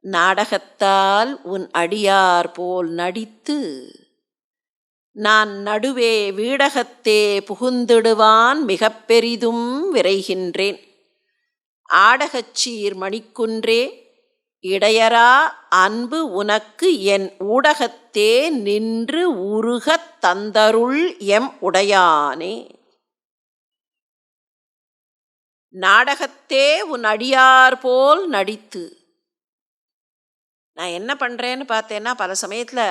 நாடகத்தால் உன் அடியார் போல் நடித்து நான் நடுவே வீடகத்தே புகுந்திடுவான் மிக பெரிதும் விரைகின்றேன் ஆடகச்சீர் மணிக்குன்றே இடையரா அன்பு உனக்கு என் ஊடகத்தே நின்று உருகத் தந்தருள் எம் உடையானே. நாடகத்தே உன் அடியார் போல் நடித்து நான் என்ன பண்ணுறேன்னு பார்த்தேன்னா பல சமயத்தில்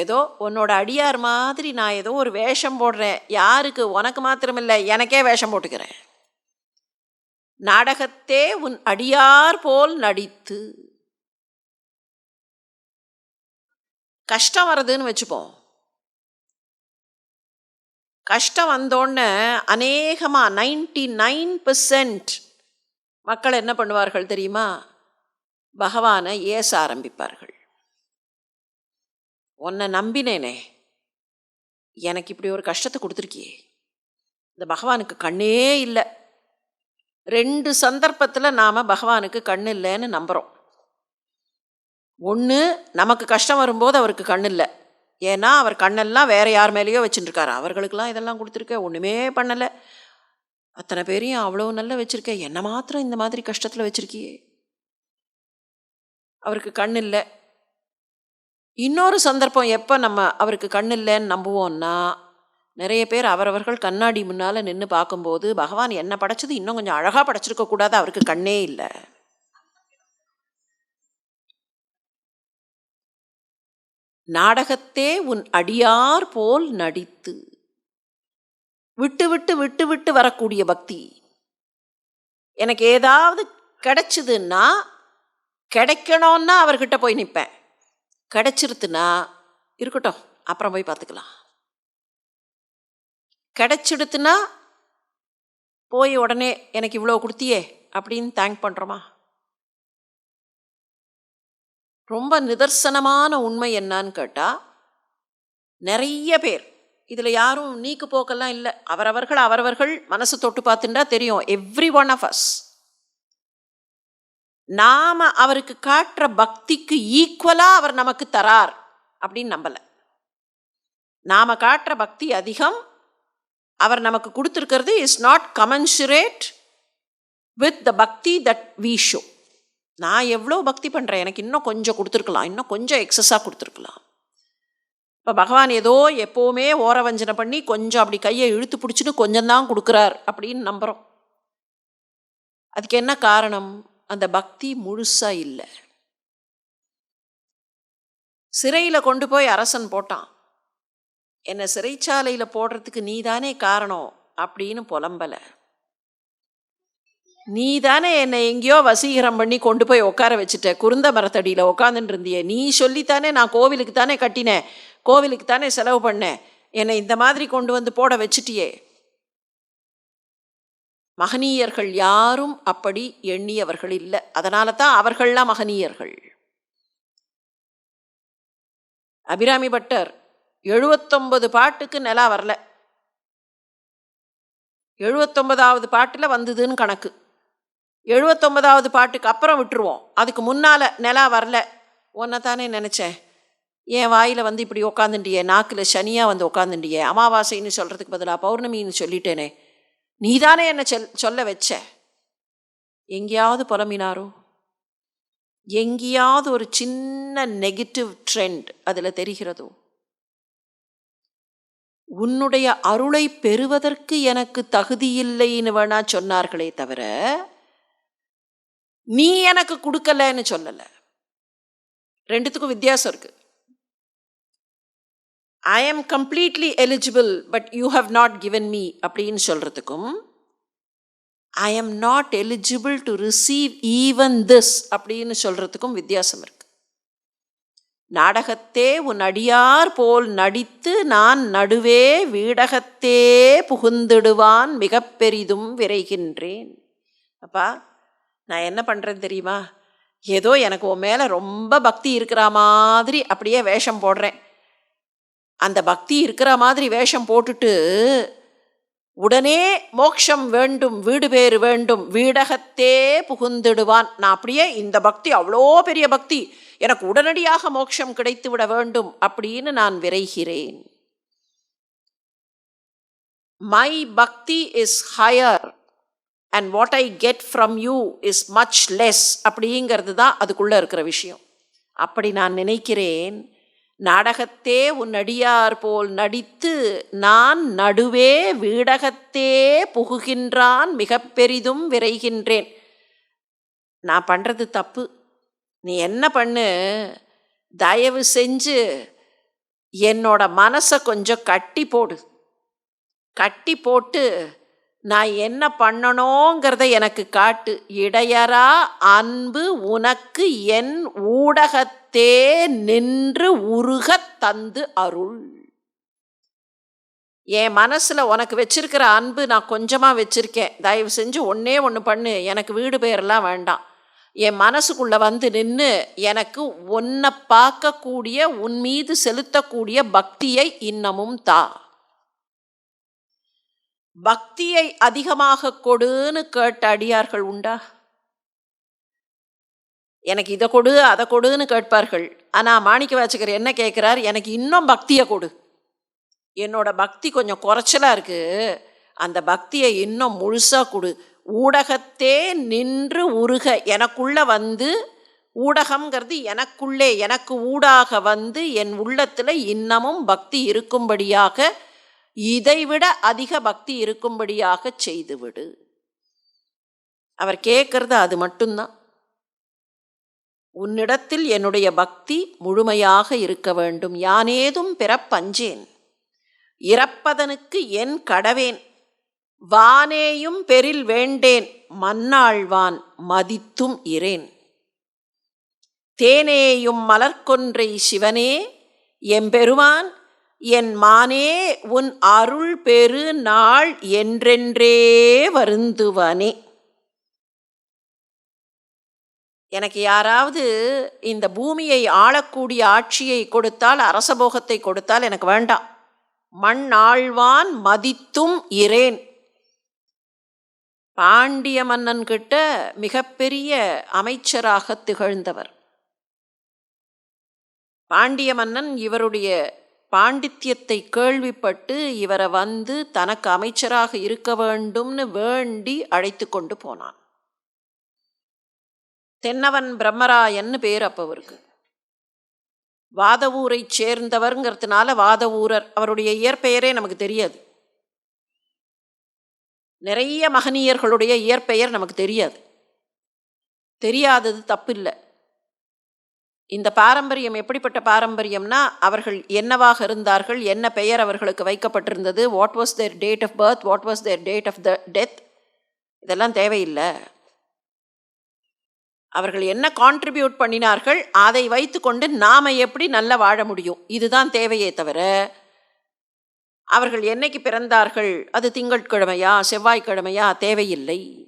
ஏதோ உன்னோட அடியார் மாதிரி நான் ஏதோ ஒரு வேஷம் போடுறேன். யாருக்கு? உனக்கு மாத்திரமில்லை எனக்கே வேஷம் போட்டுக்கிறேன். நாடகத்தே உன் அடியார் போல் நடித்து கஷ்டம் வருதுன்னு வச்சுப்போம். கஷ்டம் வந்தோடனே அநேகமாக நைன்டி நைன் பர்சன்ட் மக்கள் என்ன பண்ணுவார்கள் தெரியுமா? பகவானை ஏச ஆரம்பிப்பார்கள். உன்னை நம்பினேனே எனக்கு இப்படி ஒரு கஷ்டத்தை கொடுத்துருக்கியே. இந்த பகவானுக்கு கண்ணே இல்லை. ரெண்டு சந்தர்ப்பத்தில் நாம் பகவானுக்கு கண் இல்லைன்னு நம்புகிறோம் ஒன்று நமக்கு கஷ்டம் வரும்போது அவருக்கு கண் இல்லை. ஏன்னா அவர் கண்ணெல்லாம் வேறு யார் மேலேயோ வச்சுட்டுருக்காரு அவர்களுக்கெல்லாம் இதெல்லாம் கொடுத்துருக்க ஒன்றுமே பண்ணலை. அத்தனை பேரையும் அவ்வளோ நல்லா வச்சுருக்க. என்ன மாத்திரம் இந்த மாதிரி கஷ்டத்தில் வச்சுருக்கியே? அவருக்கு கண் இல்லை. இன்னொரு சந்தர்ப்பம் எப்போ நம்ம அவருக்கு கண் இல்லைன்னு நம்புவோம்னா நிறைய பேர் அவரவர்கள் கண்ணாடி முன்னால் நின்று பார்க்கும்போது பகவான் என்ன படைச்சது இன்னும் கொஞ்சம் அழகாக படைச்சிருக்க கூடாது அவருக்கு கண்ணே இல்லை. நாடகத்தே உன் அடியார் போல் நடித்து விட்டு விட்டு விட்டு விட்டு வரக்கூடிய பக்தி. எனக்கு ஏதாவது கிடைச்சதுன்னா கிடைக்கணும்னா அவர்கிட்ட போய் நிற்பேன் கிடைச்சிருத்துனா இருக்கட்டும் அப்புறம் போய் பார்த்துக்கலாம். கிடைச்சிடுத்துனா போய் உடனே எனக்கு இவ்வளோ கொடுத்தியே அப்படின்னு தேங்க் பண்ணுறோமா ரொம்ப நிதர்சனமான உண்மை என்னன்னு கேட்டால் நிறைய பேர் இதில் யாரும் நீக்கு போக்கெல்லாம் இல்லை. அவரவர்கள் அவரவர்கள் மனசு தொட்டு பார்த்துட்டா தெரியும். எவ்ரி ஒன் ஆஃப் அஸ் நாம் அவருக்கு காட்டுற பக்திக்கு ஈக்குவலாக அவர் நமக்கு தரார் அப்படின்னு நம்பலை. நாம் காட்டுற பக்தி அதிகம் அவர் நமக்கு கொடுத்துருக்கிறது is not commensurate with the bhakti that we show நான் எவ்வளோ பக்தி பண்ணுறேன் எனக்கு இன்னும் கொஞ்சம் கொடுத்துருக்கலாம் இன்னும் கொஞ்சம் எக்ஸஸாக கொடுத்துருக்கலாம். இப்போ பகவான் ஏதோ எப்போவுமே ஓரவஞ்சனை பண்ணி கொஞ்சம் அப்படி கையை இழுத்து பிடிச்சிட்டு கொஞ்சம் தான் கொடுக்குறார் அப்படின்னு நம்புகிறோம் அதுக்கு என்ன காரணம்? அந்த பக்தி முழுசாக இல்லை. சிறையில் கொண்டு போய் அரசன் போட்டான். என்னை சிறைச்சாலையில் போடுறதுக்கு நீ தானே காரணம்? அப்படின்னு புலம்பலை. நீ தானே என்னை எங்கேயோ வசீகரம் பண்ணி கொண்டு போய் உட்கார வச்சுட்ட. குருந்த மரத்தடியில் உட்காந்துட்டு இருந்திய. நீ சொல்லித்தானே நான் கோவிலுக்கு தானே கட்டினேன். கோவிலுக்கு தானே செலவு பண்ணேன். என்னை இந்த மாதிரி கொண்டு வந்து போட வச்சுட்டியே. மகனீயர்கள் யாரும் அப்படி எண்ணியவர்கள் இல்லை. அதனால தான் அவர்கள்லாம் மகனீயர்கள். அபிராமி பட்டர் எழுபத்தொன்பது பாட்டுக்கு நிலா வரல. எழுபத்தொன்பதாவது பாட்டில் வந்ததுன்னு கணக்கு. எழுபத்தொன்பதாவது பாட்டுக்கு அப்புறம் விட்டுருவோம். அதுக்கு முன்னால் நிலா வரல. ஒன்றை தானே நினச்சேன். என் வாயில் வந்து இப்படி உக்காந்துட்டியே நாக்கில் சனியாக வந்து உக்காந்துட்டியே அமாவாசைன்னு சொல்கிறதுக்கு பதிலாக பௌர்ணமின்னு சொல்லிட்டேனே. நீ தானே என்னை சொல் சொல்ல வச்ச? எங்கேயாவது புலம்பினாரோ? எங்கேயாவது ஒரு சின்ன நெகட்டிவ் ட்ரெண்ட் அதில் தெரிகிறதோ? உன்னுடைய அருளை பெறுவதற்கு எனக்கு தகுதியில்லைன்னு வேணா சொன்னார்களே தவிர நீ எனக்கு கொடுக்கலன்னு சொல்லலை. ரெண்டுத்துக்கும் வித்தியாசம் இருக்குது I am completely eligible but you have not given me அப்படின்னு சொல்கிறதுக்கும் I am not eligible to receive even this அப்படின்னு சொல்கிறதுக்கும் வித்தியாசம் இருக்கு. நாடகத்தே உன் அடியார் போல் நடித்து நான் நடுவே வீடகத்தே புகுந்திடுவான் மிக பெரிதும் விரைகின்றேன். அப்பா நான் என்ன பண்ணுறேன்னு தெரியுமா? ஏதோ எனக்கு உன் மேலே ரொம்ப பக்தி இருக்கிற மாதிரி அப்படியே வேஷம் போடுறேன். அந்த பக்தி இருக்கிற மாதிரி வேஷம் போட்டுட்டு உடனே மோக்ஷம் வேண்டும் வீடு பேறு வேண்டும் வீடகத்தே புகுந்திடுவான். நான் அப்படியே இந்த பக்தி அவ்வளோ பெரிய பக்தி எனக்கு உடனடியாக மோட்சம் கிடைத்து விட வேண்டும் அப்படின்னு நான் விரைகிறேன். My bhakti is higher and what I get from you is much less அப்படிங்கிறது தான் அதுக்குள்ளே இருக்கிற விஷயம். அப்படி நான் நினைக்கிறேன் நாடகத்தே உன்னடியார் போல் நடித்து நான் நடுவே வீடகத்தே புகுகின்றான் மிக பெரிதும் விரைகின்றேன். நான் பண்ணுறது தப்பு. நீ என்ன பண்ணு? தயவு செஞ்சு என்னோட மனசை கொஞ்சம் கட்டி போடு. கட்டி போட்டு நான் என்ன பண்ணணுங்கிறத எனக்கு காட்டு. இடையரா அன்பு உனக்கு என் ஊடகத்தை நின்று உருகத் தந்து அருள். என் மனசில் உனக்கு வச்சிருக்கிற அன்பு நான் கொஞ்சமாக வச்சுருக்கேன். தயவு செஞ்சு ஒன்றே ஒன்று பண்ணு. எனக்கு வீடு பேரெல்லாம் வேண்டாம். என் மனசுக்குள்ளே வந்து நின்று எனக்கு உன்னை பார்க்கக்கூடிய உன் மீது செலுத்தக்கூடிய பக்தியை இன்னமும் தா. பக்தியை அதிகமாக கொடுன்னு கேட்ட அடியார்கள் உண்டா? எனக்கு இதை கொடு அதை கொடுன்னு கேட்பார்கள். ஆனால் மாணிக்க வாச்சகர் என்ன கேட்குறார்? எனக்கு இன்னும் பக்தியை கொடு. என்னோட பக்தி கொஞ்சம் குறைச்சலாக இருக்குது அந்த பக்தியை இன்னும் முழுசாக கொடு. ஊடகத்தே நின்று உருக. எனக்குள்ளே வந்து ஊடகம்ங்கிறது எனக்குள்ளே எனக்கு ஊடாக வந்து என் உள்ளத்தில் இன்னமும் பக்தி இருக்கும்படியாக இதைவிட அதிக பக்தி இருக்கும்படியாக செய்துவிடு. அவர் கேட்கறது அது மட்டும்தான். உன்னிடத்தில் என்னுடைய பக்தி முழுமையாக இருக்க வேண்டும். யானேதும் பிறப்பஞ்சேன். இறப்பதனுக்கு என் கடவேன். வானேயும் பெரில் வேண்டேன். மன்னாழ்வான் மதித்தும் இரேன். தேனேயும் மலர்கொன்றை சிவனே எம்பெருமான் என் மானே உன் அருள் பெரு நாள் என்றென்றே வருந்துவனே. எனக்கு யாராவது இந்த பூமியை ஆளக்கூடிய ஆட்சியை கொடுத்தால் அரசபோகத்தை கொடுத்தால் எனக்கு வேண்டாம். மண் ஆழ்வான் மதித்தும் இரேன் பாண்டிய மன்னன் கிட்ட மிகப்பெரிய அமைச்சராக திகழ்ந்தவர். பாண்டிய மன்னன் இவருடைய பாண்டித்யத்தை கேள்விப்பட்டு இவரை வந்து தனக்கு அமைச்சராக இருக்க வேண்டும்னு வேண்டி அழைத்து கொண்டு போனான். தென்னவன் பிரம்மராயன்னு பேர் அப்போ அவருக்கு. வாதவூரை சேர்ந்தவர்ங்கிறதுனால வாதவூரர் அவருடைய இயற்பெயரே நமக்கு தெரியாது. நிறைய மகனியர்களுடைய இயற்பெயர் நமக்கு தெரியாது. தெரியாதது தப்பில்லை. இந்த பாரம்பரியம் எப்படிப்பட்ட பாரம்பரியம்னா அவர்கள் என்னவாக இருந்தார்கள் என்ன பெயர் அவர்களுக்கு வைக்கப்பட்டிருந்தது what was their date of birth what was their date of the death இதெல்லாம் தேவையில்லை. அவர்கள் என்ன கான்ட்ரிபியூட் பண்ணினார்கள் அதை வைத்துக்கொண்டு நாம் எப்படி நல்லா வாழ முடியும்? இதுதான் தேவையே தவிர அவர்கள் என்னைக்கு பிறந்தார்கள்? அது திங்கட்கிழமையா செவ்வாய்க்கிழமையா? தேவையில்லை.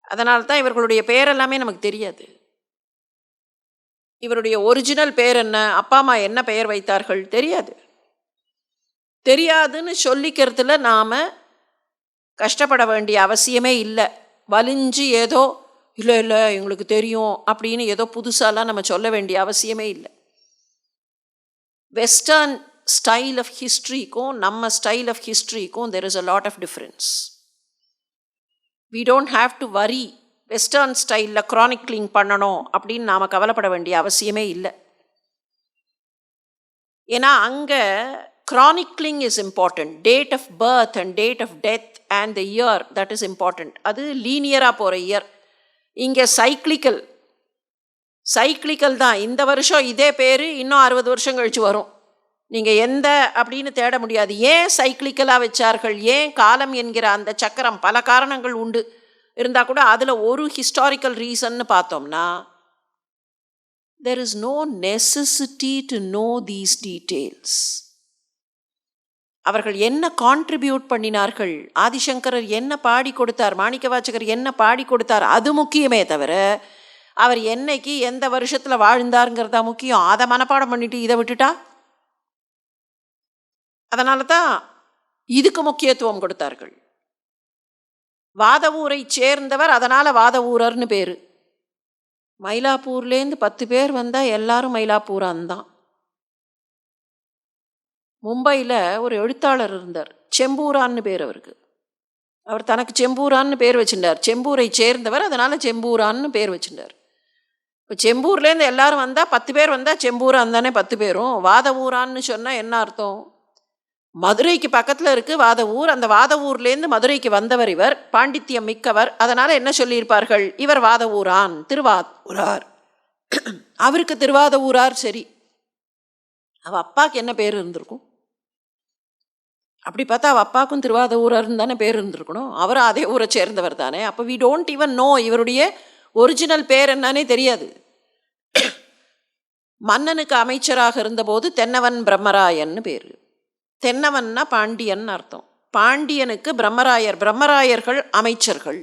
அதனால்தான் இவர்களுடைய பெயரெல்லாமே நமக்கு தெரியாது. இவருடைய ஒரிஜினல் பேர் என்ன? அப்பா அம்மா என்ன பெயர் வைத்தார்கள்? தெரியாது. தெரியாதுன்னு சொல்லிக்கிறதுல நாம் கஷ்டப்பட வேண்டிய அவசியமே இல்லை. வலிஞ்சு ஏதோ இல்லை இல்லை எங்களுக்கு தெரியும் அப்படின்னு ஏதோ புதுசாலாம் நம்ம சொல்ல வேண்டிய அவசியமே இல்லை. வெஸ்டர்ன் ஸ்டைல் ஆஃப் ஹிஸ்ட்ரிக்கும் நம்ம style of ஹிஸ்ட்ரிக்கும் there is a lot of difference we don't have to worry western ஸ்டைலில் க்ரானிக்லிங் பண்ணணும் அப்படின்னு நாம் கவலைப்பட வேண்டிய அவசியமே இல்லை. ஏன்னா அங்கே chronicling is important date of birth and date of death and the year that is important அது லீனியராக போகிற இயர் இங்கே சைக்ளிக்கல் சைக்ளிக்கல் தான். இந்த வருஷம் இதே பேர் இன்னும் அறுபது வருஷம் கழித்து வரும். நீங்கள் எந்த அப்படின்னு தேட முடியாது. ஏன் சைக்ளிக்கலாக வச்சார்கள்? ஏன் காலம் என்கிற அந்த சக்கரம் பல காரணங்கள் உண்டு. இருந்தால் கூட அதில் ஒரு ஹிஸ்டாரிக்கல் ரீசன்னு பார்த்தோம்னா there is no necessity to know these details அவர்கள் என்ன கான்ட்ரிபியூட் பண்ணினார்கள்? ஆதிசங்கரர் என்ன பாடி கொடுத்தார்? மாணிக்கவாச்சகர் என்ன பாடி கொடுத்தார்? அது முக்கியமே தவிர அவர் என்னைக்கு எந்த வருஷத்தில் வாழ்ந்தாருங்கிறதா முக்கியம். அதை மனப்பாடம் பண்ணிட்டு இதை விட்டுட்டா? அதனால தான் இதுக்கு முக்கியத்துவம் கொடுத்தார்கள். வாதவூரை சேர்ந்தவர் அதனால் வாதவூரர்னு பேர். மயிலாப்பூர்லேருந்து பத்து பேர் வந்தால் எல்லாரும் மயிலாப்பூரான் தான் மும்பையில் ஒரு எழுத்தாளர் இருந்தார். செம்பூரான்னு பேர் அவருக்கு. அவர் தனக்கு செம்பூரான்னு பேர் வச்சுட்டார் செம்பூரை சேர்ந்தவர் அதனால் செம்பூரான்னு பேர் வச்சுட்டார் இப்போ செம்பூர்லேருந்து எல்லாரும் வந்தால் பத்து பேர் வந்தால் செம்பூரான் தானே பத்து பேரும். வாதவூரான்னு சொன்னால் என்ன அர்த்தம்? மதுரைக்கு பக்கத்தில் இருக்குது வாத ஊர். அந்த வாத ஊர்லேருந்து மதுரைக்கு வந்தவர் இவர். பாண்டித்யம் மிக்கவர். அதனால் என்ன சொல்லியிருப்பார்கள்? இவர் வாதவூரான் திருவாதூரார் அவருக்கு திருவாத ஊரார் சரி. அவள் அப்பாவுக்கு என்ன பேர் இருந்திருக்கும்? அப்படி பார்த்தா அவள் அப்பாவுக்கும் திருவாதூரர்னு தானே பேர் இருந்திருக்கணும். அவரும் அதே ஊரை சேர்ந்தவர் தானே. அப்போ வி டோன்ட் ஈவன் நோ இவருடைய ஒரிஜினல் பேர் என்னன்னே தெரியாது. மன்னனுக்கு அமைச்சராக இருந்தபோது தென்னவன் பிரம்மராயன்னு பேர். தென்னவன்னா பாண்டியன் அர்த்தம். பாண்டியனுக்கு பிரம்மராயர் பிரம்மராயர்கள் அமைச்சர்கள்.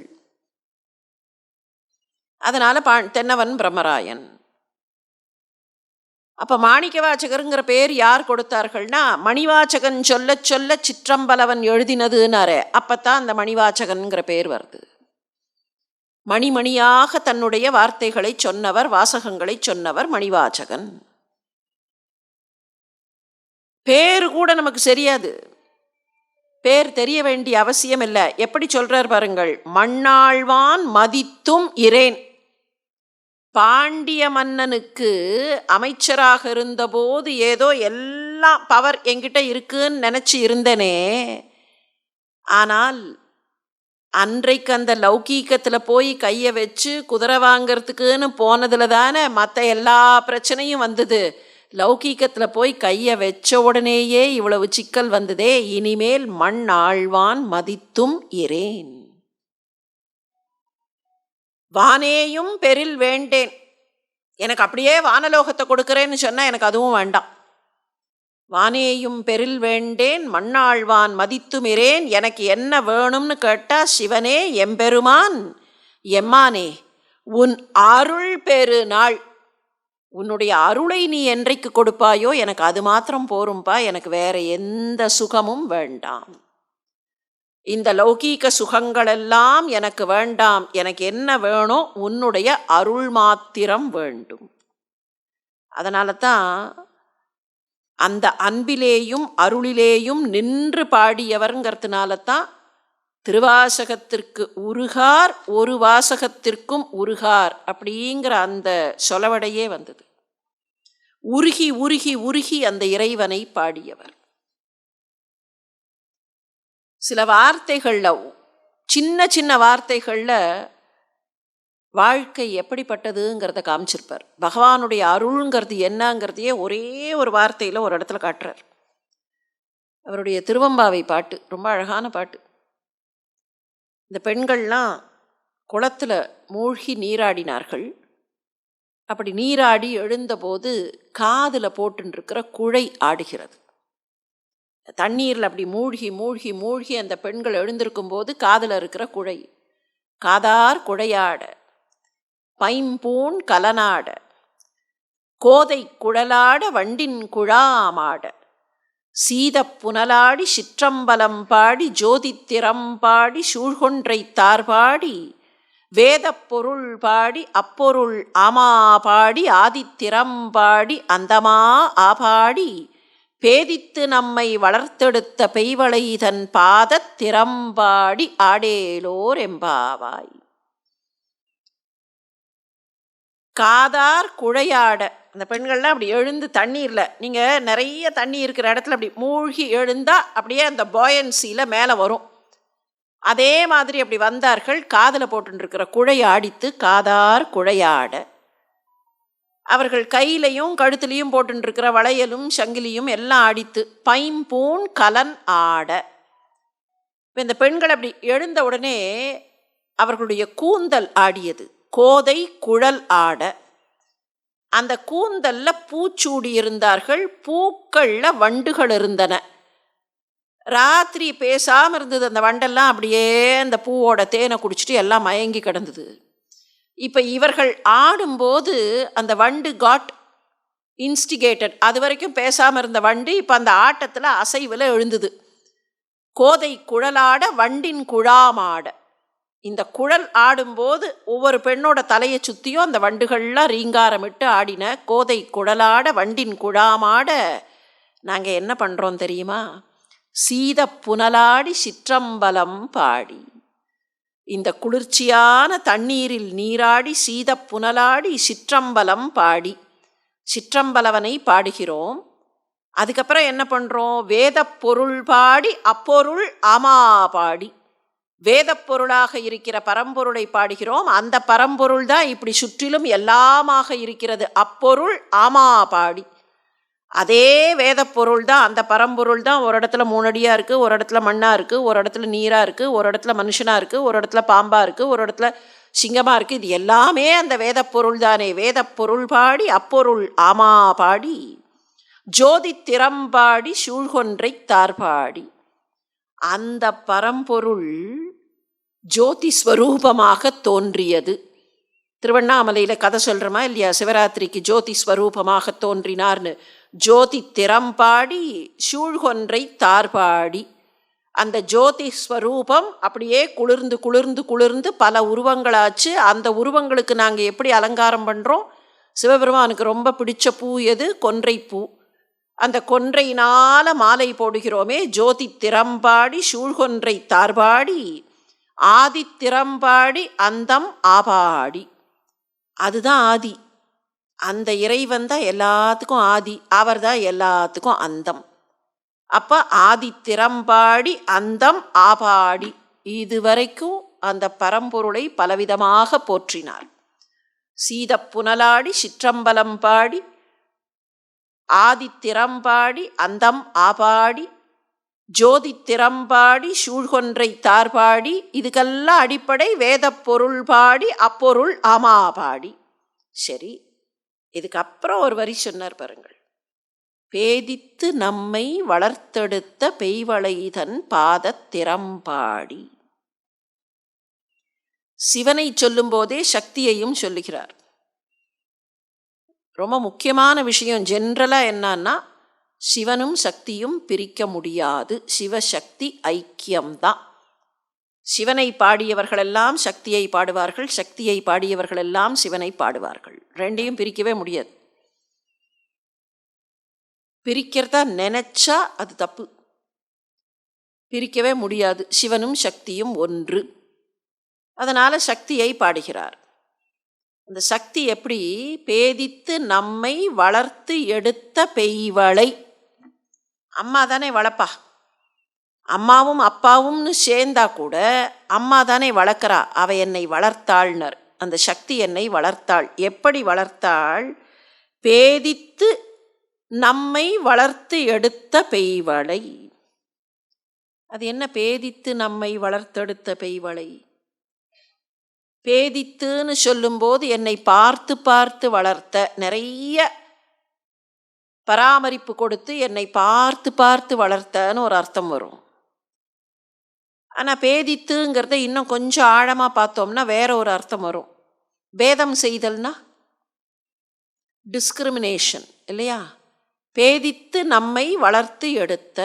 அதனால் பா தென்னவன் பிரம்மராயன். அப்ப மாணிக்கவாச்சகருங்கிற பேர் யார் கொடுத்தார்கள்னா மணிவாச்சகன் சொல்ல சொல்ல சிற்றம்பலவன் எழுதினதுன்னாரே தான் அந்த மணிவாச்சகன்கிற பேர் வருது. மணிமணியாக தன்னுடைய வார்த்தைகளை சொன்னவர் வாசகங்களை சொன்னவர் மணிவாச்சகன் பேர் கூட நமக்கு சரியாது பேர் தெரிய வேண்டிய அவசியம் இல்லை. எப்படி சொல்றார் பாருங்கள் மண்ணாழ்வான் மதித்தும் இரேன் பாண்டிய மன்னனுக்கு அமைச்சராக இருந்தபோது ஏதோ எல்லாம் பவர் என்கிட்ட இருக்குன்னு நினச்சி இருந்தனே. ஆனால் அன்றைக்கு அந்த லௌகீகத்தில் போய் கையை வச்சு குதிரை வாங்கிறதுக்குன்னு போனதில் தானே மற்ற எல்லா பிரச்சனையும் வந்தது. லௌகீகத்தில் போய் கையை வச்ச உடனேயே இவ்வளவு சிக்கல் வந்ததே இனிமேல் மண் ஆழ்வான் மதித்தும் இரேன் வானேயும் பெரில் வேண்டேன். எனக்கு அப்படியே வானலோகத்தை கொடுக்குறேன்னு சொன்னால் எனக்கு அதுவும் வேண்டாம். வானேயும் பெரில் வேண்டேன் மண்ணாழ்வான் மதித்துமிரேன் எனக்கு என்ன வேணும்னு கேட்டால் சிவனே எம்பெருமான் எம்மானே உன் அருள் பெரு நாள். உன்னுடைய அருளை நீ என்றைக்கு கொடுப்பாயோ எனக்கு அது மாத்திரம் போரும்பா எனக்கு வேற எந்த சுகமும் வேண்டாம். இந்த லௌகீக சுகங்களெல்லாம் எனக்கு வேண்டாம் எனக்கு என்ன வேணும் உன்னுடைய அருள் மாத்திரம் வேண்டும். அதனால தான் அந்த அன்பிலேயும் அருளிலேயும் நின்று பாடியவருங்கிறதுனால தான் திருவாசகத்திற்கு உருகார் ஒரு வாசகத்திற்கும் உருகார் அப்படிங்கிற அந்த சொலவடையே வந்தது. உருகி உருகி உருகி அந்த இறைவனை பாடியவர். சில வார்த்தைகளில் சின்ன சின்ன வார்த்தைகளில் வாழ்க்கை எப்படிப்பட்டதுங்கிறத காமிச்சிருப்பார். பகவானுடைய அருள்ங்கிறது என்னங்கிறதையே ஒரே ஒரு வார்த்தையில் ஒரு இடத்துல காட்டுறார். அவருடைய திருவம்பாவை பாட்டு ரொம்ப அழகான பாட்டு. இந்த பெண்கள்லாம் குளத்தில் மூழ்கி நீராடினார்கள். அப்படி நீராடி எழுந்தபோது காதில் போட்டுருக்கிற குழை ஆடுகிறது. தண்ணீரில் அப்படி மூழ்கி மூழ்கி மூழ்கி அந்த பெண்கள் எழுந்திருக்கும் போது காதில் இருக்கிற குழை. காதார் குழையாட பைம்பூன் கலனாட கோதை குழலாட வண்டின் குழாமாட சீதப் புனலாடி சிற்றம்பலம் பாடி ஜோதித்திரம் பாடி சூழ்கொன்றை தார்பாடி வேதப் பொருள் பாடி அப்பொருள் ஆமா பாடி ஆதித்திரம் பாடி அந்தமா ஆபாடி பேதித்து நம்மை வளர்த்தெடுத்த பெய்வளை தன் பாதத் திறம்பாடி ஆடேலோர் எம்பாவாய். காதார் குழையாட அந்த பெண்கள்லாம் அப்படி எழுந்து தண்ணீரில் நீங்கள் நிறைய தண்ணி இருக்கிற இடத்துல அப்படி மூழ்கி எழுந்தால் அப்படியே அந்த பாயன்சியில் மேலே வரும். அதே மாதிரி அப்படி வந்தார்கள் காதில் போட்டுருக்கிற குழை ஆடித்து காதார் குழையாட. அவர்கள் கையிலையும் கழுத்துலையும் போட்டுருக்கிற வளையலும் சங்கிலியும் எல்லாம் ஆடித்து பைம்பூன் கலன் ஆட. இப்போ இந்த பெண்கள் அப்படி எழுந்த உடனே அவர்களுடைய கூந்தல் ஆடியது. கோதை குழல் ஆட. அந்த கூந்தல்ல பூச்சூடி இருந்தார்கள் பூக்கள்ல வண்டுகள் இருந்தன. ராத்திரி பேசாமல் இருந்தது அந்த வண்டெல்லாம் அப்படியே அந்த பூவோட தேனை குடிச்சிட்டு எல்லாம் மயங்கி கிடந்தது. இப்போ இவர்கள் ஆடும்போது அந்த வண்டு காட் இன்ஸ்டிகேட்டட் அது வரைக்கும் பேசாமல் இருந்த வண்டு இப்போ அந்த ஆட்டத்தில் அசைவில் எழுந்தது. கோதை குழலாட வண்டின் குழாமாட இந்த குழல் ஆடும்போது ஒவ்வொரு பெண்ணோட தலையை சுற்றியும் அந்த வண்டுகள்லாம் ரீங்காரமிட்டு ஆடின கோதை குழலாட வண்டின் குழாமாட நாங்கள் என்ன பண்ணுறோம் தெரியுமா? சீத புனலாடி சிற்றம்பலம் பாடி. இந்த குளிர்ச்சியான தண்ணீரில் நீராடி சீத புனலாடி சிற்றம்பலம் பாடி. சிற்றம்பலவனை பாடுகிறோம். அதுக்கப்புறம் என்ன பண்ணுறோம் வேத பொருள் பாடி அப்பொருள் அமா பாடி. வேத பொருளாக இருக்கிற பரம்பொருளை பாடுகிறோம். அந்த பரம்பொருள் தான் இப்படி சுற்றிலும் எல்லாமாக இருக்கிறது. அப்பொருள் ஆமா பாடி. அதே வேத பொருள் தான் அந்த பரம்பொருள் தான் ஒரு இடத்துல மூணடியாக இருக்குது ஒரு இடத்துல மண்ணாக இருக்குது ஒரு இடத்துல நீராக இருக்குது ஒரு இடத்துல மனுஷனாக இருக்குது ஒரு இடத்துல பாம்பாக இருக்குது ஒரு இடத்துல சிங்கமாக இருக்குது இது எல்லாமே அந்த வேத பொருள் தானே. வேத பொருள் பாடி அப்பொருள் ஆமா பாடி ஜோதி திறம்பாடி சூழ்கொன்றை தார்பாடி அந்த பரம்பொருள் ஜோதி ஸ்வரூபமாக தோன்றியது. திருவண்ணாமலையில் கதை சொல்கிறோமா இல்லையா? சிவராத்திரிக்கு ஜோதி ஸ்வரூபமாக தோன்றினார்னு. ஜோதி திறம்பாடி சூழ்கொன்றை தார்பாடி. அந்த ஜோதி ஸ்வரூபம் அப்படியே குளிர்ந்து குளிர்ந்து குளிர்ந்து பல உருவங்களாச்சு. அந்த உருவங்களுக்கு நாங்கள் எப்படி அலங்காரம் பண்ணுறோம் சிவபெருமானுக்கு ரொம்ப பிடிச்ச பூ எது? கொன்றை பூ. அந்த கொன்றையினால் மாலை போடுகிறோமே ஜோதி திறம்பாடி சூழ்கொன்றை தார்பாடி ஆதி திறம்பாடி அந்தம் ஆபாடி. அதுதான் ஆதி. அந்த இறைவன் தான் எல்லாத்துக்கும் ஆதி அவர் தான் எல்லாத்துக்கும் அந்தம். அப்போ ஆதி திறம்பாடி அந்தம் ஆபாடி. இதுவரைக்கும் அந்த பரம்பொருளை பலவிதமாக போற்றினார். சீத புனலாடி சிற்றம்பலம் பாடி ஆதி திறம்பாடி அந்தம் ஆபாடி ஜோதி திறம்பாடி சூழ்கொன்றை தார்பாடி இதுக்கெல்லாம் அடிப்படை வேத பொருள் பாடி அப்பொருள் அமாபாடி சரி இதுக்கப்புறம் ஒரு வரி சொன்னார் பாருங்கள். பேதித்து நம்மை வளர்த்தெடுத்த பெய்வளைதன் பாதத் திறம்பாடி. சிவனை சொல்லும்போதே சக்தியையும் சொல்லுகிறார். ரொம்ப முக்கியமான விஷயம் ஜென்ரலாக என்னன்னா சிவனும் சக்தியும் பிரிக்க முடியாது. சிவசக்தி ஐக்கியம்தான். சிவனை பாடியவர்களெல்லாம் சக்தியை பாடுவார்கள் சக்தியை பாடியவர்களெல்லாம் சிவனை பாடுவார்கள். ரெண்டையும் பிரிக்கவே முடியாது. பிரிக்கிறதா நினைச்சா அது தப்பு. பிரிக்கவே முடியாது. சிவனும் சக்தியும் ஒன்று. அதனால் சக்தியை பாடுகிறார். அந்த சக்தி எப்படி? பேதித்து நம்மை வளர்த்து எடுத்த பெய்வளை. அம்மா தானே வளர்ப்பா அம்மாவும் அப்பாவும்னு சேர்ந்தா கூட அம்மா தானே வளர்க்குறா அவ என்னை வளர்த்தாள்னர். அந்த சக்தி என்னை வளர்த்தாள். எப்படி வளர்த்தாள்? பேதித்து நம்மை வளர்த்து எடுத்த பெய்வளை. அது என்ன பேதித்து நம்மை வளர்த்தெடுத்த பெய்வளை? பேதித்துன்னு சொல்லும்போது என்னை பார்த்து பார்த்து வளர்த்த நிறைய பராமரிப்பு கொடுத்து என்னை பார்த்து பார்த்து வளர்த்தன்னு ஒரு அர்த்தம் வரும். ஆனால் பேதித்துங்கிறத இன்னும் கொஞ்சம் ஆழமாக பார்த்தோம்னா வேற ஒரு அர்த்தம் வரும். பேதம் செய்தல்னா டிஸ்கிரிமினேஷன் இல்லையா? பேதித்து நம்மை வளர்த்து எடுத்த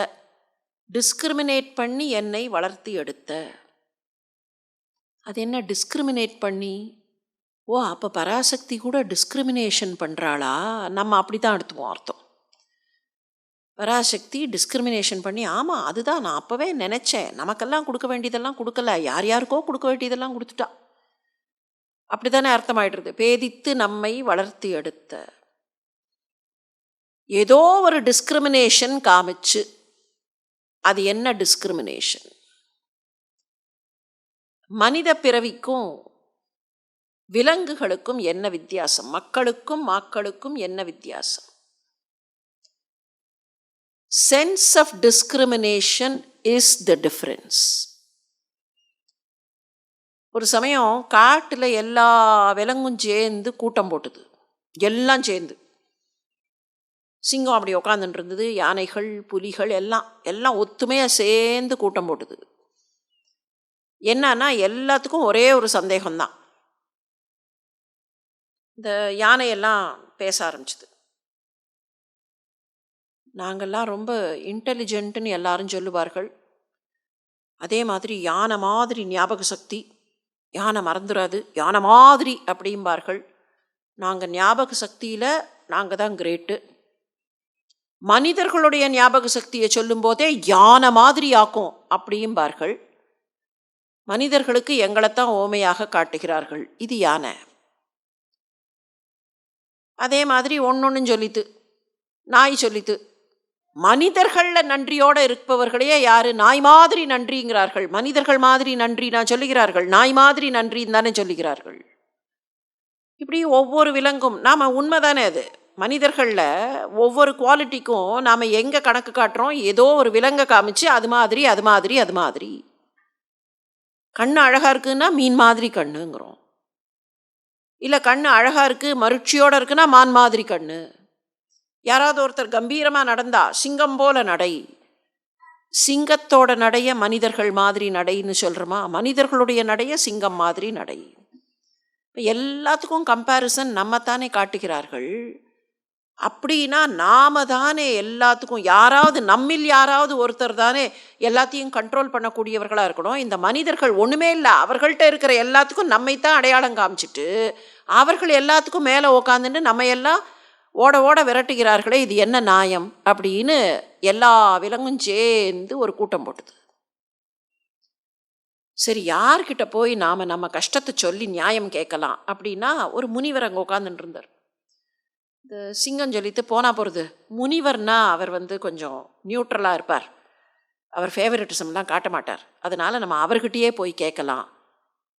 டிஸ்கிரிமினேட் பண்ணி என்னை வளர்த்து எடுத்த. அது என்ன டிஸ்கிரிமினேட் பண்ணி? ஓ அப்போ பராசக்தி கூட டிஸ்கிரிமினேஷன் பண்ணுறாளா நம்ம அப்படி தான் எடுத்துவோம் அர்த்தம். பராசக்தி டிஸ்கிரிமினேஷன் பண்ணி ஆமாம் அதுதான் நான் அப்போவே நினச்சேன். நமக்கெல்லாம் கொடுக்க வேண்டியதெல்லாம் கொடுக்கல. யார் யாருக்கோ கொடுக்க வேண்டியதெல்லாம் கொடுத்துட்டா. அப்படி தானே அர்த்தமாயிடுறது? பேதித்து நம்மை வளர்த்து எடுத்த. ஏதோ ஒரு டிஸ்கிரிமினேஷன் காமிச்சு அது என்ன டிஸ்கிரிமினேஷன் மனித பிறவிக்கும் விலங்குகளுக்கும் என்ன வித்தியாசம்? மக்களுக்கும் மாக்களுக்கும் என்ன வித்தியாசம்? Sense of discrimination is the difference ஒரு சமயம் காட்டில் எல்லா விலங்கும் சேர்ந்து கூட்டம் போட்டுது. எல்லாம் சேர்ந்து. சிங்கம் அப்படி உக்காந்துட்டு இருந்தது யானைகள் புலிகள் எல்லாம் எல்லாம் ஒத்துமையாக சேர்ந்து கூட்டம் போட்டுது. என்னன்னா எல்லாத்துக்கும் ஒரே ஒரு சந்தேகம்தான். இந்த யானையெல்லாம் பேச ஆரம்பிச்சுது. நாங்கள்லாம் ரொம்ப இன்டெலிஜென்ட்டுன்னு எல்லாரும் சொல்லுவார்கள். அதே மாதிரி யானை மாதிரி ஞாபக சக்தி யானை மறந்துடாது யானை மாதிரி அப்படிம்பார்கள். நாங்கள் ஞாபக சக்தியில் நாங்கள் தான் கிரேட்டு மனிதர்களுடைய ஞாபக சக்தியை சொல்லும்போதே யானை மாதிரி ஆக்கும் அப்படிம்பார்கள். மனிதர்களுக்கு எங்களைத்தான் ஓமையாக காட்டுகிறார்கள். இது யானை. அதே மாதிரி ஒன்னொன்னு சொல்லித்து நாய் சொல்லித்து மனிதர்களில் நன்றியோடு இருப்பவர்களே யார்? நாய் மாதிரி நன்றிங்கிறார்கள். மனிதர்கள் மாதிரி நன்றி நான் சொல்லுகிறார்கள். நாய் மாதிரி நன்றின்னு தானே சொல்லுகிறார்கள். இப்படி ஒவ்வொரு விலங்கும் நாம் உண்மை தானே அது. மனிதர்களில் ஒவ்வொரு குவாலிட்டிக்கும் நாம் எங்கே கணக்கு காட்டுறோம்? ஏதோ ஒரு விலங்கை காமிச்சு அது மாதிரி அது மாதிரி அது மாதிரி. கண் அழகாக இருக்குன்னா மீன் மாதிரி கண்ணுங்கிறோம். இல்லை கண் அழகாக இருக்குது மருட்சியோடு இருக்குன்னா மான் மாதிரி கண்ணு. யாராவது ஒருத்தர் கம்பீரமாக நடந்தா சிங்கம் போல நடை. சிங்கத்தோட நடைய மனிதர்கள் மாதிரி நடைன்னு சொல்கிறோமா மனிதர்களுடைய நடைய சிங்கம் மாதிரி நடை. இப்போ எல்லாத்துக்கும் கம்பேரிசன் நம்ம தானே காட்டுகிறார்கள். அப்படின்னா நாம தானே எல்லாத்துக்கும் யாராவது நம்மில் யாராவது ஒருத்தர் தானே எல்லாத்தையும் கண்ட்ரோல் பண்ணக்கூடியவர்களாக இருக்கணும். இந்த மனிதர்கள் ஒன்றுமே இல்லை அவர்கள்ட்ட இருக்கிற எல்லாத்துக்கும் நம்மைத்தான் அடையாளம் காமிச்சிட்டு அவர்கள் எல்லாத்துக்கும் மேலே உக்காந்துட்டு நம்ம எல்லாம் ஓட ஓட விரட்டுகிறார்களே இது என்ன நியாயம்? அப்படின்னு எல்லா விலங்கும் சேர்ந்து ஒரு கூட்டம் போட்டுது. சரி யார்கிட்ட போய் நாம் நம்ம கஷ்டத்தை சொல்லி நியாயம் கேட்கலாம் அப்படின்னா ஒரு முனிவர் அங்கே உட்காந்துட்டு இருந்தார். இந்த சிங்கம் சொல்லிட்டு போனால் போகிறது முனிவர்னா அவர் வந்து கொஞ்சம் நியூட்ரலாக இருப்பார். அவர் ஃபேவரட்டிசம்லாம் காட்ட மாட்டார். அதனால் நம்ம அவர்கிட்டயே போய் கேட்கலாம்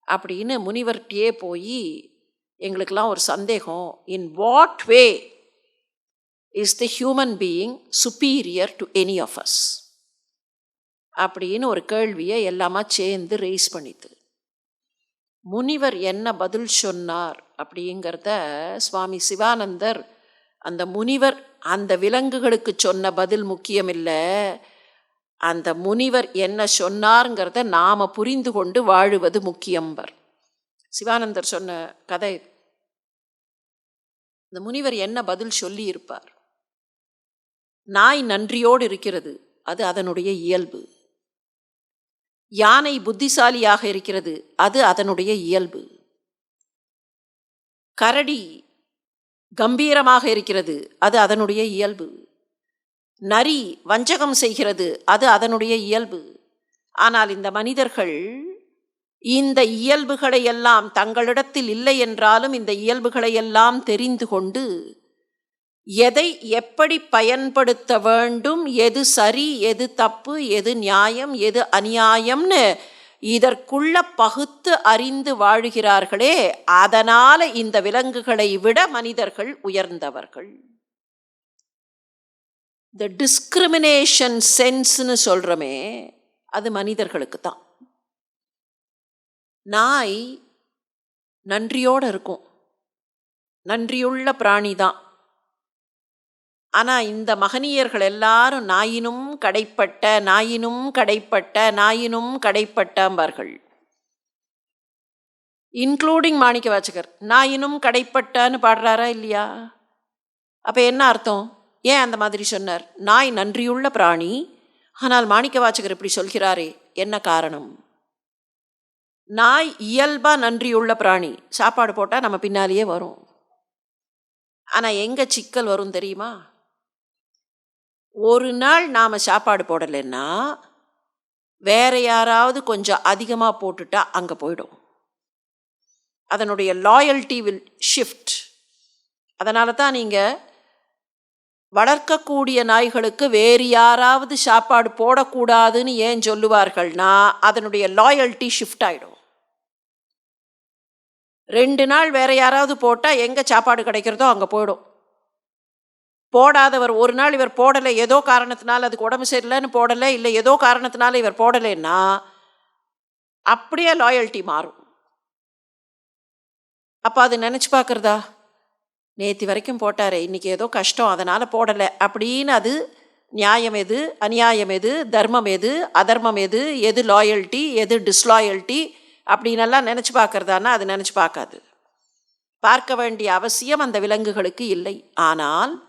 அப்படின்னு முனிவர்கிட்டயே போய் எங்களுக்கெல்லாம் ஒரு சந்தேகம் in what way is the human being superior to any of us அப்படின்னு ஒரு கேள்வியை எல்லாமா சேர்ந்து ரைஸ் பண்ணிது முனிவர் என்ன பதில் சொன்னார் அப்படிங்கிறத சுவாமி சிவானந்தர் அந்த முனிவர் அந்த விலங்குகளுக்கு சொன்ன பதில் முக்கியமில்லை. அந்த முனிவர் என்ன சொன்னாருங்கிறத நாம் புரிந்து கொண்டு வாழுவது முக்கியம்பர். சிவானந்தர் சொன்ன கதை. இந்த முனிவர் என்ன பதில் சொல்லியிருப்பார்? நாய் நன்றியோடு இருக்கிறது. அது அதனுடைய இயல்பு. யானை புத்திசாலியாக இருக்கிறது. அது அதனுடைய இயல்பு. கரடி கம்பீரமாக இருக்கிறது. அது அதனுடைய இயல்பு. நரி வஞ்சகம் செய்கிறது. அது அதனுடைய இயல்பு. ஆனால் இந்த மனிதர்கள் இந்த இயல்புகளை எல்லாம் தங்களிடத்தில் இல்லை என்றாலும் இந்த இயல்புகளை எல்லாம் தெரிந்து கொண்டு எதை எப்படி பயன்படுத்த வேண்டும்? எது சரி எது தப்பு எது நியாயம் எது அநியாயம்னு இதற்குள்ள பகுத்து அறிந்து வாழுகிறார்களே அதனால் இந்த விலங்குகளை விட மனிதர்கள் உயர்ந்தவர்கள். இந்த டிஸ்கிரிமினேஷன் சென்ஸ்னு சொல்கிறோமே அது மனிதர்களுக்கு தான். நாய் நன்றியோடு இருக்கும். நன்றியுள்ள பிராணி தான். ஆனால் இந்த மகனியர்கள் எல்லாரும் நாயினும் கடைப்பட்ட நாயினும் கடைப்பட்ட நாயினும் கடைப்பட்டாம்பார்கள். இன்க்ளூடிங் மாணிக்க வாச்சகர் நாயினும் கடைப்பட்டன்னு பாடுறாரா இல்லையா? அப்போ என்ன அர்த்தம்? ஏன் அந்த மாதிரி சொன்னார்? நாய் நன்றியுள்ள பிராணி. ஆனால் மாணிக்க வாச்சகர் இப்படி சொல்கிறாரே என்ன காரணம்? நாய் இயல்பாக நன்றியுள்ள பிராணி. சாப்பாடு போட்டால் நம்ம பின்னாலேயே வரும். ஆனால் எங்கே சிக்கல் வரும் தெரியுமா? ஒரு நாள் நாம் சாப்பாடு போடலைன்னா வேற யாராவது கொஞ்சம் அதிகமாக போட்டுட்டா அங்கே போயிடும். அதனுடைய லாயல்ட்டி வில் ஷிஃப்ட் அதனால தான் நீங்கள் வளர்க்கக்கூடிய நாய்களுக்கு வேறு யாராவது சாப்பாடு போடக்கூடாதுன்னு ஏன் சொல்லுவார்கள்னா அதனுடைய லாயல்ட்டி ஷிஃப்ட் ஆகிடும் ரெண்டு நாள் வேற யாராவது போட்டால் எங்கே சாப்பாடு கிடைக்கிறதோ அங்கே போயிடும். போடாதவர். ஒரு நாள் இவர் போடலை. ஏதோ காரணத்தினால அதுக்கு உடம்பு சரியில்லைன்னு போடலை. இல்லை ஏதோ காரணத்தினால இவர் போடலைன்னா அப்படியே லாயல்ட்டி மாறும். அப்போ அது நினச்சி பார்க்குறதா? நேற்று வரைக்கும் போட்டாரே. இன்றைக்கி ஏதோ கஷ்டம். அதனால் போடலை. அப்படின்னு அது நியாயம் எது? அநியாயம் எது? தர்மம் எது? அதர்மம் எது? எது லாயல்ட்டி எது டிஸ்லாயல்ட்டி அப்படின்னெல்லாம் நினச்சி பார்க்குறதானா அது நினச்சி பார்க்காது. பார்க்க வேண்டிய அவசியம் அந்த விலங்குகளுக்கு இல்லை. ஆனால்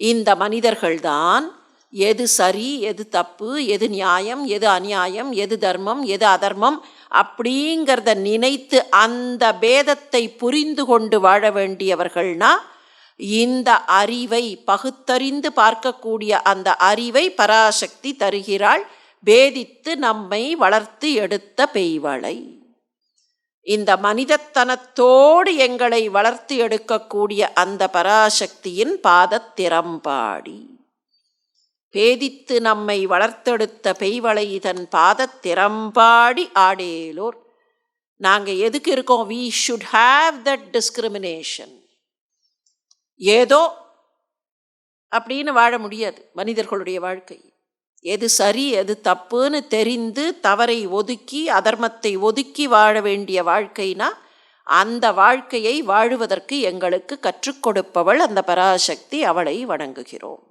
இந்த மனிதர்கள்தான் எது சரி எது தப்பு எது நியாயம் எது அநியாயம் எது தர்மம் எது அதர்மம் அப்படிங்கிறத நினைத்து அந்த பேதத்தை புரிந்து கொண்டு வாழ வேண்டியவர்கள்னா இந்த அறிவை பகுத்தறிந்து பார்க்கக்கூடிய அந்த அறிவை பராசக்தி தருகிறாள். பேதித்து நம்மை வளர்த்து எடுத்த பெய்வளை. இந்த மனிதத்தனத்தோடு எங்களை வளர்த்து எடுக்கக்கூடிய அந்த பராசக்தியின் பாதத்திறம்பாடி பேதித்து நம்மை வளர்த்தெடுத்த பெய்வளை இதன் பாதத்திறம்பாடி ஆடேலோர். நாங்கள் எதுக்கு இருக்கோம்? We should have that discrimination ஏதோ அப்படின்னு வாழ முடியாது மனிதர்களுடைய வாழ்க்கை எது சரி எது தப்புன்னு தெரிந்து தவறை ஒதுக்கி அதர்மத்தை ஒதுக்கி வாழ வேண்டிய வாழ்க்கைனா அந்த வாழ்க்கையை வாழுவதற்கு எங்களுக்கு கற்றுக் கொடுப்பவள் அந்த பராசக்தி அவளை வணங்குகிறோம்.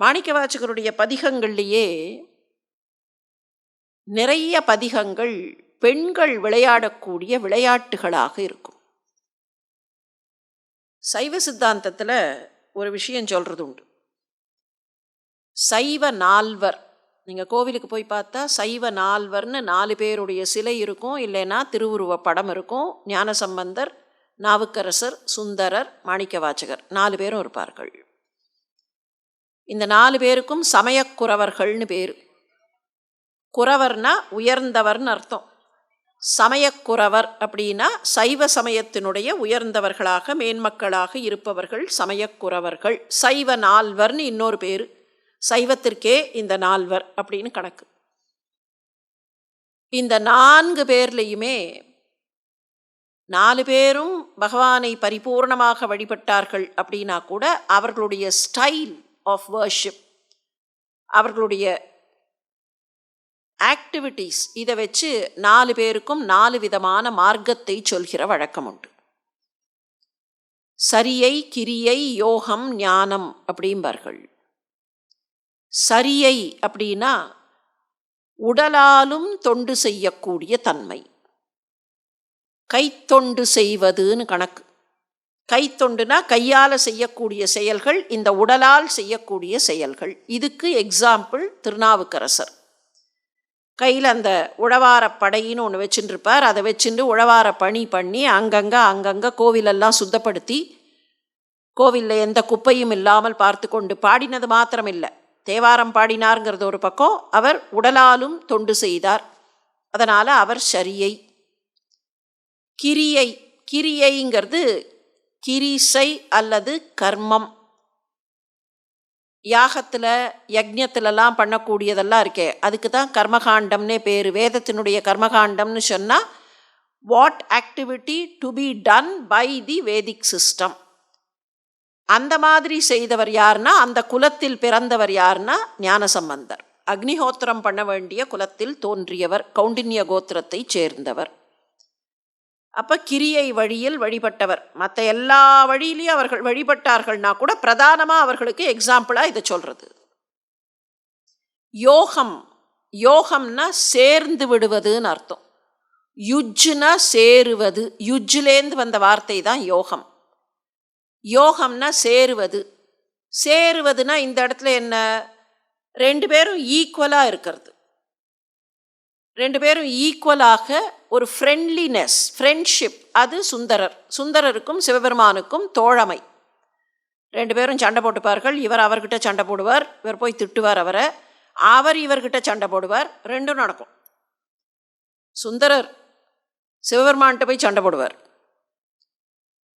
மாணிக்கவாச்சகருடைய பதிகங்கள்லேயே நிறைய பதிகங்கள் பெண்கள் விளையாடக்கூடிய விளையாட்டுகளாக இருக்கும். சைவ சித்தாந்தத்தில் ஒரு விஷயம் சொல்கிறது உண்டு சைவ நால்வர். நீங்கள் கோவிலுக்கு போய் பார்த்தா சைவ நால்வர்னு நாலு பேருடைய சிலை இருக்கும். இல்லைன்னா திருவுருவ படம் இருக்கும். ஞானசம்பந்தர் நாவுக்கரசர் சுந்தரர் மாணிக்கவாச்சகர். நாலு பேரும் இருப்பார்கள். இந்த நாலு பேருக்கும் சமயக்குறவர்கள்னு பேர். குறவர்னா உயர்ந்தவர்னு அர்த்தம். சமயக்குறவர் அப்படின்னா சைவ சமயத்தினுடைய உயர்ந்தவர்களாக மேன்மக்களாக இருப்பவர்கள் சமயக்குறவர்கள் சைவ நால்வர்னு இன்னொரு பேர். சைவத்திற்கே இந்த நால்வர் அப்படின்னு கணக்கு. இந்த நான்கு பேர்லேயுமே நாலு பேரும் பகவானை பரிபூர்ணமாக வழிபட்டார்கள் அப்படின்னா கூட அவர்களுடைய ஸ்டைல் ஆஃப் வர்ஷிப் அவர்களுடைய ஆக்டிவிட்டீஸ் இதை வச்சு நாலு பேருக்கும் நாலு விதமான மார்க்கத்தை சொல்கிற வழக்கம் உண்டு. சரியை கிரியை யோகம் ஞானம் அப்படிம்பார்கள். சரியை அப்படின்னா உடலாலும் தொண்டு செய்யக்கூடிய தன்மை. கைத்தொண்டு செய்வதுன்னு கணக்கு. கைத்தொண்டுனா கையால் செய்யக்கூடிய செயல்கள் இந்த உடலால் செய்யக்கூடிய செயல்கள். இதுக்கு எக்ஸாம்பிள் திருநாவுக்கரசர். கையில் அந்த உழவார படையின்னு ஒன்று வச்சுட்டு இருப்பார் அதை வச்சுட்டு உழவார பணி பண்ணி அங்கங்கே அங்கங்கே கோவிலெல்லாம் சுத்தப்படுத்தி கோவிலில் எந்த குப்பையும் இல்லாமல் பார்த்து கொண்டு பாடினது மாத்திரம் இல்லை தேவாரம் பாடினாருங்கிறது ஒரு பக்கம் அவர் உடலாலும் தொண்டு செய்தார். அதனால் அவர் சரியை. கிரியை கிரியைங்கிறது கிரிசை அல்லது கர்மம். யாகத்தில் யஜ்யத்திலலாம் பண்ணக்கூடியதெல்லாம் இருக்கே அதுக்கு தான் கர்மகாண்டம்னே பேர். வேதத்தினுடைய கர்மகாண்டம்னு சொன்னால் what activity to be done by the Vedic system அந்த மாதிரி செய்தவர் யார்னா அந்த குலத்தில் பிறந்தவர் யார்னா ஞானசம்பந்தர். அக்னிஹோத்திரம் பண்ண வேண்டிய குலத்தில் தோன்றியவர் கௌண்டின்ய கோத்திரத்தை சேர்ந்தவர். அப்போ கிரியை வழியில் வழிபட்டவர். மற்ற எல்லா வழியிலையும் அவர்கள் வழிபட்டார்கள்னா கூட பிரதானமாக அவர்களுக்கு எக்ஸாம்பிளாக இதை சொல்கிறது யோகம். யோகம்னா சேர்ந்து விடுவதுன்னு அர்த்தம். யுஜ்னா சேருவது. யுஜ்லேருந்து வந்த வார்த்தை தான் யோகம். யோகம்னா சேருவது. சேருவதுனா இந்த இடத்துல என்ன? ரெண்டு பேரும் ஈக்குவலாக இருக்கிறது. ரெண்டு பேரும் ஈக்குவலாக ஒரு ஃப்ரெண்ட்லினஸ் ஃப்ரெண்ட்ஷிப் அது சுந்தரர். சுந்தரருக்கும் சிவபெருமானுக்கும் தோழமை. ரெண்டு பேரும் சண்டை போட்டுப்பார்கள். இவர் அவர்கிட்ட சண்டை போடுவார். இவர் போய் திட்டுவார் அவரை. அவர் இவர்கிட்ட சண்டை போடுவார். ரெண்டும் நடக்கும். சுந்தரர் சிவபெருமான்கிட்ட போய் சண்டை போடுவார்.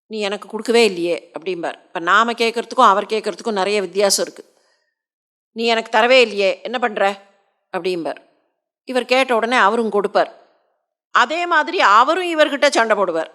நீ எனக்கு கொடுக்கவே இல்லையே அப்படிம்பார். இப்போ நாம் கேட்குறதுக்கும் அவர் கேட்குறதுக்கும் நிறைய வித்தியாசம் இருக்குது நீ எனக்கு தரவே இல்லையே என்ன பண்ணுற அப்படிம்பார். இவர் கேட்ட உடனே அவரும் கொடுப்பார். அதே மாதிரி அவரும் இவர்கிட்ட சண்டை போடுவார்.